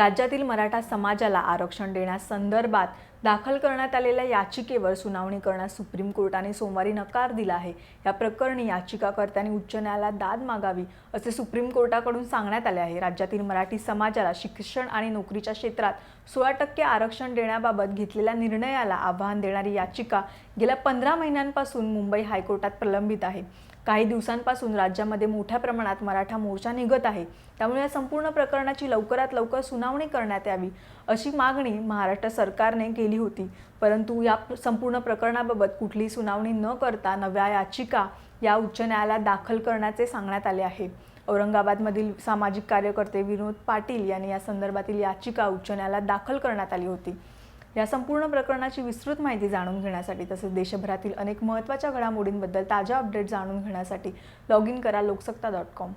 राज्यातील मराठा समाजाला आरक्षण देण्यासंदर्भात दाखल करण्यात आलेल्या याचिकेवर सुनावणी करण्यास सुप्रीम कोर्टाने सोमवारी नकार दिला आहे. या प्रकरणी याचिकाकर्त्यांनी उच्च न्यायालयात दाद मागावी असे सुप्रीम कोर्टाकडून सांगण्यात आले आहे. राज्यातील मराठी समाजाला शिक्षण आणि नोकरीच्या क्षेत्रात सोळा टक्के आरक्षण देण्याबाबत घेतलेल्या निर्णयाला आव्हान देणारी याचिका गेल्या पंधरा महिन्यांपासून मुंबई हायकोर्टात प्रलंबित आहे. काही दिवसांपासून राज्यामध्ये मोठ्या प्रमाणात मराठा मोर्चा निघत आहे. त्यामुळे या संपूर्ण प्रकरणाची लवकरात लवकर सुनावणी करण्यात यावी अशी मागणी महाराष्ट्र सरकारने केली होती. परंतु या संपूर्ण प्रकरणाबाबत कुठलीही सुनावणी न करता नव्या याचिका या उच्च न्यायालयात दाखल करण्याचे सांगण्यात आले आहे. औरंगाबादमधील सामाजिक कार्यकर्ते विनोद पाटील यांनी या संदर्भातील याचिका उच्च न्यायालयात दाखल करण्यात आली होती. या संपूर्ण प्रकरणाची विस्तृत माहिती जाणून घेण्यासाठी तसेच देशभरातील अनेक महत्त्वाच्या घडामोडींबद्दल ताज्या अपडेट जाणून घेण्यासाठी लॉग इन करा लोकसत्ता डॉट कॉम.